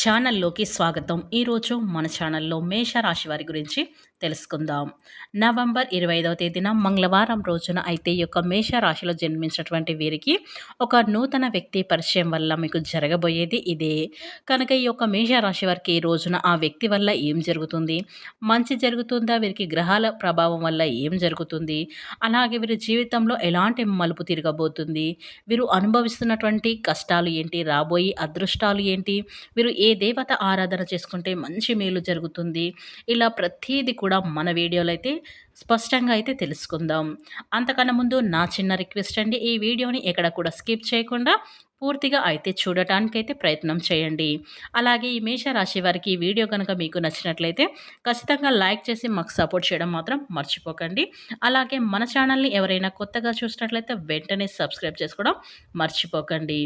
ఛానల్లోకి స్వాగతం. ఈరోజు మన ఛానల్లో మేషరాశి వారి గురించి తెలుసుకుందాం. నవంబర్ ఇరవై ఐదవ తేదీన మంగళవారం రోజున అయితే ఈ యొక్క మేషరాశిలో జన్మించినటువంటి వీరికి ఒక నూతన వ్యక్తి పరిచయం వల్ల మీకు జరగబోయేది ఇదే. కనుక ఈ యొక్క మేషరాశి వారికి ఈ రోజున ఆ వ్యక్తి వల్ల ఏం జరుగుతుంది? మంచి జరుగుతుందా? వీరికి గ్రహాల ప్రభావం వల్ల ఏం జరుగుతుంది? అలాగే వీరి జీవితంలో ఎలాంటి మలుపు తిరగబోతుంది? వీరు అనుభవిస్తున్నటువంటి కష్టాలు ఏంటి? రాబోయే అదృష్టాలు ఏంటి? వీరు ఏ దేవత ఆరాధన చేసుకుంటే మంచి మేలు జరుగుతుంది? ఇలా ప్రతీది కూడా కూడా మన వీడియోలో అయితే స్పష్టంగా అయితే తెలుసుకుందాం. అంతకన్నా ముందు నా చిన్న రిక్వెస్ట్ అండి ఈ వీడియోని ఎక్కడ కూడా స్కిప్ చేయకుండా పూర్తిగా అయితే చూడటానికైతే ప్రయత్నం చేయండి. అలాగే ఈ మేషరాశి వారికి ఈ వీడియో కనుక మీకు నచ్చినట్లయితే ఖచ్చితంగా లైక్ చేసి మాకు సపోర్ట్ చేయడం మాత్రం మర్చిపోకండి. అలాగే మన ఛానల్ని ఎవరైనా కొత్తగా చూసినట్లయితే వెంటనే సబ్స్క్రైబ్ చేసుకోవడం మర్చిపోకండి.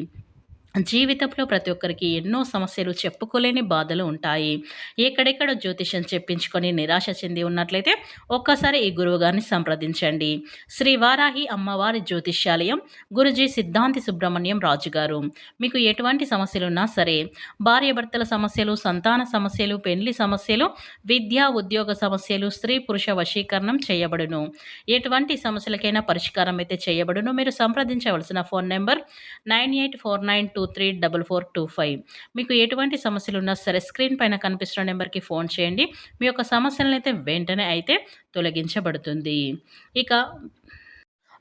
జీవితంలో ప్రతి ఒక్కరికి ఎన్నో సమస్యలు చెప్పుకోలేని బాధలు ఉంటాయి. ఎక్కడెక్కడ జ్యోతిషం చెప్పించుకొని నిరాశ చెంది ఉన్నట్లయితే ఒక్కసారి ఈ గురువుగారిని సంప్రదించండి. శ్రీ వారాహి అమ్మవారి జ్యోతిష్యాలయం గురుజీ సిద్ధాంతి సుబ్రహ్మణ్యం రాజు గారు మీకు ఎటువంటి సమస్యలున్నా సరే భార్యాభర్తల సమస్యలు సంతాన సమస్యలు పెళ్ళి సమస్యలు విద్యా ఉద్యోగ సమస్యలు స్త్రీ పురుష వశీకరణం చేయబడును. ఎటువంటి సమస్యలకైనా పరిష్కారం అయితే చేయబడును. మీరు సంప్రదించవలసిన phone number nine eight four nine two two three double four two five. మీకు ఎటువంటి సమస్యలు ఉన్నా సరే స్క్రీన్ పైన కనిపిస్తున్న నెంబర్కి ఫోన్ చేయండి. మీ యొక్క సమస్యలను అయితే వెంటనే అయితే తొలగించబడుతుంది. ఇక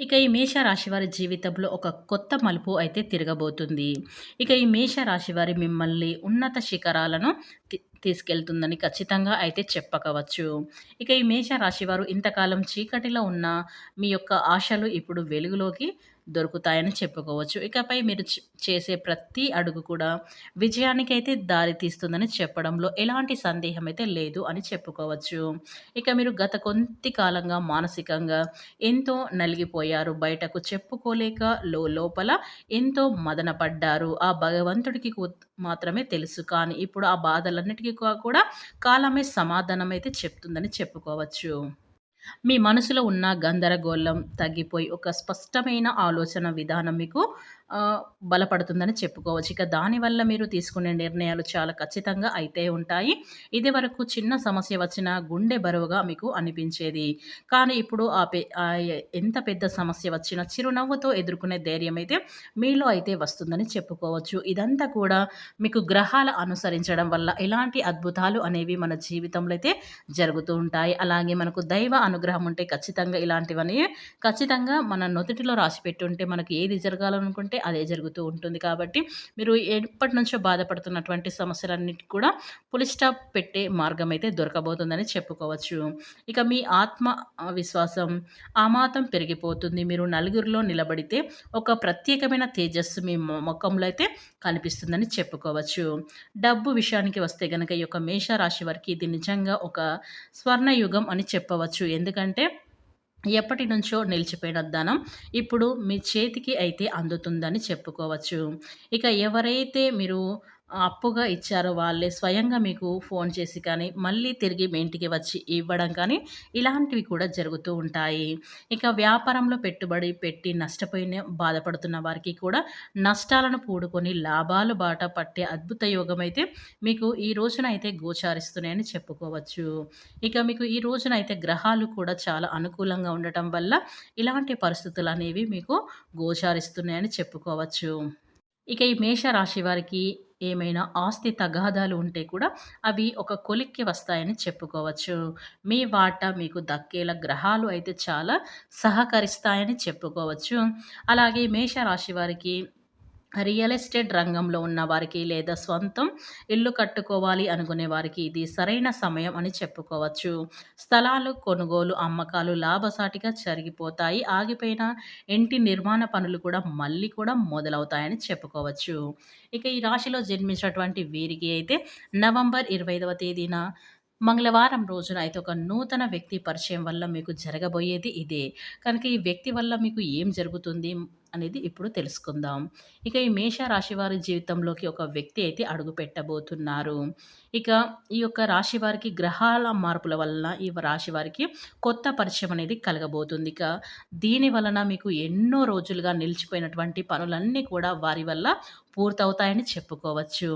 ఇక ఈ మేషరాశి వారి జీవితంలో ఒక కొత్త మలుపు అయితే తిరగబోతుంది. ఇక ఈ మేషరాశి వారి మిమ్మల్ని ఉన్నత శిఖరాలను తీసుకెళ్తుందని ఖచ్చితంగా అయితే చెప్పకవచ్చు. ఇక ఈ మేషరాశి వారు ఇంతకాలం చీకటిలో ఉన్న మీ యొక్క ఆశలు ఇప్పుడు వెలుగులోకి దొరుకుతాయని చెప్పుకోవచ్చు. ఇకపై మీరు చేసే ప్రతి అడుగు కూడా విజయానికైతే దారి తీస్తుందని చెప్పడంలో ఎలాంటి సందేహం అయితే లేదు అని చెప్పుకోవచ్చు. ఇక మీరు గత కొద్ది కాలంగా మానసికంగా ఎంతో నలిగిపోయారు. బయటకు చెప్పుకోలేక లో లోపల ఎంతో మదన పడ్డారు. ఆ భగవంతుడికి మాత్రమే తెలుసు కానీ ఇప్పుడు ఆ బాధలన్నిటికీ కూడా కాలమే సమాధానం అయితే చెప్తుందని చెప్పుకోవచ్చు. మీ మనసులో ఉన్న గందరగోళం తగ్గిపోయి ఒక స్పష్టమైన ఆలోచన విధానం మీకు బలపడుతుందని చెప్పుకోవచ్చు. ఇక దానివల్ల మీరు తీసుకునే నిర్ణయాలు చాలా ఖచ్చితంగా అయితే ఉంటాయి. ఇది వరకు చిన్న సమస్య వచ్చిన గుండె బరువుగా మీకు అనిపించేది. కానీ ఇప్పుడు ఆ పె ఎంత పెద్ద సమస్య వచ్చినా చిరునవ్వుతో ఎదుర్కొనే ధైర్యం అయితే మీలో అయితే వస్తుందని చెప్పుకోవచ్చు. ఇదంతా కూడా మీకు గ్రహాల అనుసరించడం వల్ల ఎలాంటి అద్భుతాలు అనేవి మన జీవితంలో అయితే జరుగుతూ ఉంటాయి. అలాగే మనకు దైవ అనుగ్రహం ఉంటే ఖచ్చితంగా ఇలాంటివన్నీ ఖచ్చితంగా మన నొతిటిలో రాసి పెట్టుంటే మనకి ఏది జరగాలనుకుంటే అదే జరుగుతూ ఉంటుంది. కాబట్టి మీరు ఎప్పటి నుంచో బాధపడుతున్నటువంటి సమస్యలన్నిటి కూడా పులిస్టాప్ పెట్టే మార్గం అయితే దొరకబోతుందని చెప్పుకోవచ్చు. ఇక మీ ఆత్మ విశ్వాసం ఆమాతం పెరిగిపోతుంది. మీరు నలుగురిలో నిలబడితే ఒక ప్రత్యేకమైన తేజస్సు మీ ముఖంలో అయితే కనిపిస్తుందని చెప్పుకోవచ్చు. డబ్బు విషయానికి వస్తే కనుక ఈ యొక్క మేషరాశి వారికి ఇది నిజంగా ఒక స్వర్ణయుగం అని చెప్పవచ్చు. ఎందుకంటే ఎప్పటి నుంచో నిలిచిపోయిన ధనం ఇప్పుడు మీ చేతికి అయితే అందుతుందని చెప్పుకోవచ్చు. ఇక ఎవరైతే మీరు అప్పుగా ఇచ్చారో వాళ్ళే. స్వయంగా మీకు ఫోన్ చేసి కానీ మళ్ళీ తిరిగి మీ ఇంటికి వచ్చి ఇవ్వడం కానీ ఇలాంటివి కూడా జరుగుతూ ఉంటాయి. ఇక వ్యాపారంలో పెట్టుబడి పెట్టి నష్టపోయిన బాధపడుతున్న వారికి కూడా నష్టాలను పూడుకొని లాభాలు బాట పట్టే అద్భుత యోగం అయితే మీకు ఈ రోజున అయితే గోచారిస్తున్నాయని చెప్పుకోవచ్చు. ఇక మీకు ఈ రోజున అయితే గ్రహాలు కూడా చాలా అనుకూలంగా ఉండటం వల్ల ఇలాంటి పరిస్థితులు అనేవి మీకు గోచారిస్తున్నాయని చెప్పుకోవచ్చు. ఇక ఈ మేష రాశి వారికి ఏమైనా ఆస్తి తగాదాలు ఉంటే కూడా అవి ఒక కొలిక్కి వస్తాయని చెప్పుకోవచ్చు. మీ వాటా మీకు దక్కేలా గ్రహాలు అయితే చాలా సహకరిస్తాయని చెప్పుకోవచ్చు. అలాగే మేషరాశి వారికి రియల్ ఎస్టేట్ రంగంలో ఉన్న వారికి లేదా సొంతం ఇల్లు కట్టుకోవాలి అనుకునే వారికి ఇది సరైన సమయం అని చెప్పుకోవచ్చు. స్థలాలు కొనుగోలు అమ్మకాలు లాభసాటిగా జరిగిపోతాయి. ఆగిపోయిన ఇంటి నిర్మాణ పనులు కూడా మళ్ళీ కూడా మొదలవుతాయని చెప్పుకోవచ్చు. ఇక ఈ రాశిలో జన్మించినటువంటి వీరికి అయితే నవంబర్ ఇరవై ఐదవ తేదీన మంగళవారం రోజున అయితే ఒక నూతన వ్యక్తి పరిచయం వల్ల మీకు జరగబోయేది ఇదే. కనుక ఈ వ్యక్తి వల్ల మీకు ఏం జరుగుతుంది? అనేది ఇప్పుడు తెలుసుకుందాం. ఇక ఈ మేష రాశి వారి జీవితంలోకి ఒక వ్యక్తి అయితే అడుగు పెట్టబోతున్నారు. ఇక ఈ యొక్క రాశి వారికి గ్రహాల మార్పుల వలన ఈ రాశి వారికి కొత్త పరిచయం అనేది కలగబోతుంది. ఇక దీని వలన మీకు ఎన్నో రోజులుగా నిలిచిపోయినటువంటి పనులన్నీ కూడా వారి వల్ల పూర్తవుతాయని చెప్పుకోవచ్చు.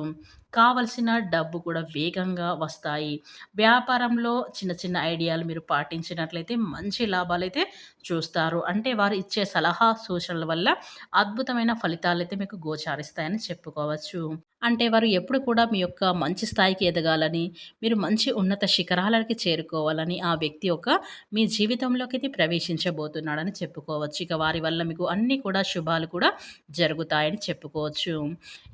కావలసిన డబ్బు కూడా వేగంగా వస్తాయి. వ్యాపారంలో చిన్న చిన్న ఐడియాలు మీరు పాటించినట్లయితే మంచి లాభాలైతే చూస్తారు. అంటే వారు ఇచ్చే సలహా సూచనల వల్ల అద్భుతమైన ఫలితాలైతే మీకు గోచారిస్తాయని చెప్పుకోవచ్చు. అంటే వారు ఎప్పుడు కూడా మీ యొక్క మంచి స్థాయికి ఎదగాలని, మీరు మంచి ఉన్నత శిఖరాలకి చేరుకోవాలని ఆ వ్యక్తి యొక్క మీ జీవితంలోకి ప్రవేశించబోతున్నాడని చెప్పుకోవచ్చు. ఇక వారి వల్ల మీకు అన్నీ కూడా శుభాలు కూడా జరుగుతాయని చెప్పుకోవచ్చు.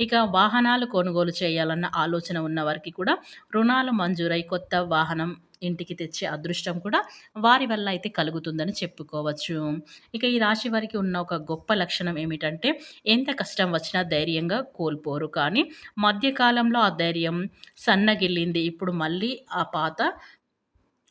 ఇక వాహనాలు కొనుగోలు చేయాలన్న ఆలోచన ఉన్న వారికి కూడా రుణాలు మంజూరై కొత్త వాహనం ఇంటికి తెచ్చే అదృష్టం కూడా వారి వల్ల అయితే కలుగుతుందని చెప్పుకోవచ్చు. ఇక ఈ రాశి వారికి ఉన్న ఒక గొప్ప లక్షణం ఏమిటంటే ఎంత కష్టం వచ్చినా ధైర్యంగా కోల్పోరు. కానీ మధ్యకాలంలో ఆ ధైర్యం సన్నగిల్లింది. ఇప్పుడు మళ్ళీ ఆ పాత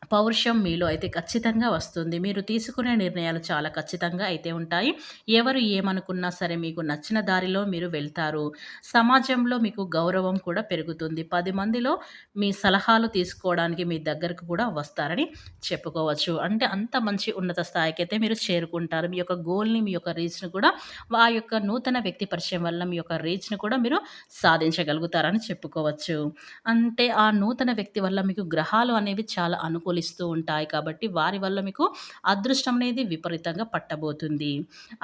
పౌరుషం మీలో అయితే ఖచ్చితంగా వస్తుంది. మీరు తీసుకునే నిర్ణయాలు చాలా ఖచ్చితంగా అయితే ఉంటాయి. ఎవరు ఏమనుకున్నా సరే మీకు నచ్చిన దారిలో మీరు వెళ్తారు. సమాజంలో మీకు గౌరవం కూడా పెరుగుతుంది. పది మందిలో మీ సలహాలు తీసుకోవడానికి మీ దగ్గరకు కూడా వస్తారని చెప్పుకోవచ్చు. అంటే అంత మంచి ఉన్నత స్థాయికైతే మీరు చేరుకుంటారు. మీ యొక్క గోల్‌ని, మీ యొక్క రీచ్‌ని కూడా ఆ యొక్క నూతన వ్యక్తి పరిచయం వల్ల మీ యొక్క రీచ్‌ని కూడా మీరు సాధించగలుగుతారని చెప్పుకోవచ్చు. అంటే ఆ నూతన వ్యక్తి వల్ల మీకు గ్రహాలు అనేవి చాలా అనుకూలిస్తూ ఉంటాయి. కాబట్టి వారి వల్ల మీకు అదృష్టం అనేది విపరీతంగా పట్టబోతుంది.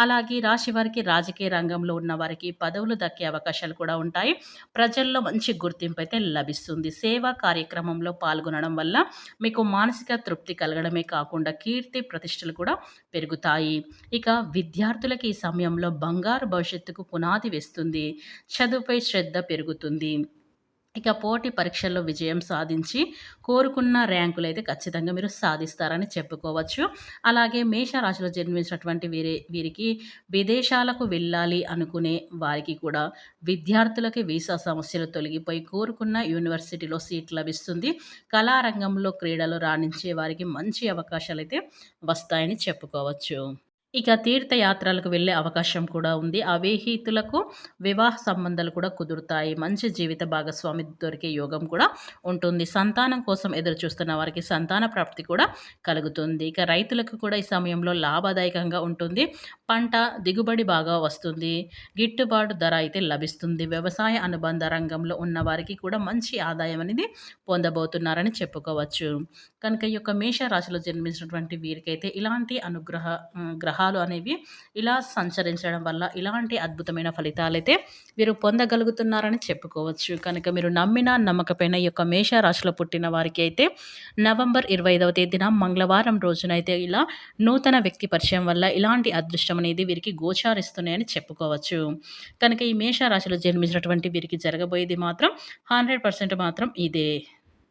అలాగే రాశి వారికి రాజకీయ రంగంలో ఉన్న వారికి పదవులు దక్కే అవకాశాలు కూడా ఉంటాయి. ప్రజల్లో మంచి గుర్తింపు అయితే లభిస్తుంది. సేవా కార్యక్రమంలో పాల్గొనడం వల్ల మీకు మానసిక తృప్తి కలగడమే కాకుండా కీర్తి ప్రతిష్టలు కూడా పెరుగుతాయి. ఇక విద్యార్థులకి ఈ సమయంలో బంగారు భవిష్యత్తుకు పునాది వేస్తుంది. చదువుపై శ్రద్ధ పెరుగుతుంది. ఇక పోటీ పరీక్షల్లో విజయం సాధించి కోరుకున్న ర్యాంకులు అయితే ఖచ్చితంగా మీరు సాధిస్తారని చెప్పుకోవచ్చు. అలాగే మేషరాశిలో జన్మించినటువంటి వీరి వీరికి విదేశాలకు వెళ్ళాలి అనుకునే వారికి కూడా విద్యార్థులకి వీసా సమస్యలు తొలగిపోయి కోరుకున్న యూనివర్సిటీలో సీట్ లభిస్తుంది. కళారంగంలో క్రీడలు రాణించే వారికి మంచి అవకాశాలు అయితే వస్తాయని చెప్పుకోవచ్చు. ఇక తీర్థయాత్రలకు వెళ్ళే అవకాశం కూడా ఉంది. అవిహితులకు వివాహ సంబంధాలు కూడా కుదురుతాయి. మంచి జీవిత భాగస్వామి దొరికే యోగం కూడా ఉంటుంది. సంతానం కోసం ఎదురు చూస్తున్న వారికి సంతాన ప్రాప్తి కూడా కలుగుతుంది. ఇక రైతులకు కూడా ఈ సమయంలో లాభదాయకంగా ఉంటుంది. పంట దిగుబడి బాగా వస్తుంది. గిట్టుబాటు ధర అయితే లభిస్తుంది. వ్యవసాయ అనుబంధ రంగంలో ఉన్న వారికి కూడా మంచి ఆదాయం అనేది పొందబోతున్నారని చెప్పుకోవచ్చు. కనుక ఈ యొక్క మేషరాశిలో జన్మించినటువంటి వీరికైతే ఇలాంటి అనుగ్రహ గ్రహ గ్రహాలు అనేవి ఇలా సంచరించడం వల్ల ఇలాంటి అద్భుతమైన ఫలితాలైతే వీరు పొందగలుగుతున్నారని చెప్పుకోవచ్చు. కనుక మీరు నమ్మిన నమ్మకపోయినా ఈ యొక్క మేష రాశిలో పుట్టిన వారికి అయితే నవంబర్ 25వ తేదీన మంగళవారం రోజునైతే ఇలా నూతన వ్యక్తి పరిచయం వల్ల ఇలాంటి అదృష్టం అనేది వీరికి గోచారిస్తున్నాయని చెప్పుకోవచ్చు. కనుక ఈ మేష రాశిలో జన్మించినటువంటి వీరికి జరగబోయేది మాత్రం 100% మాత్రం ఇదే.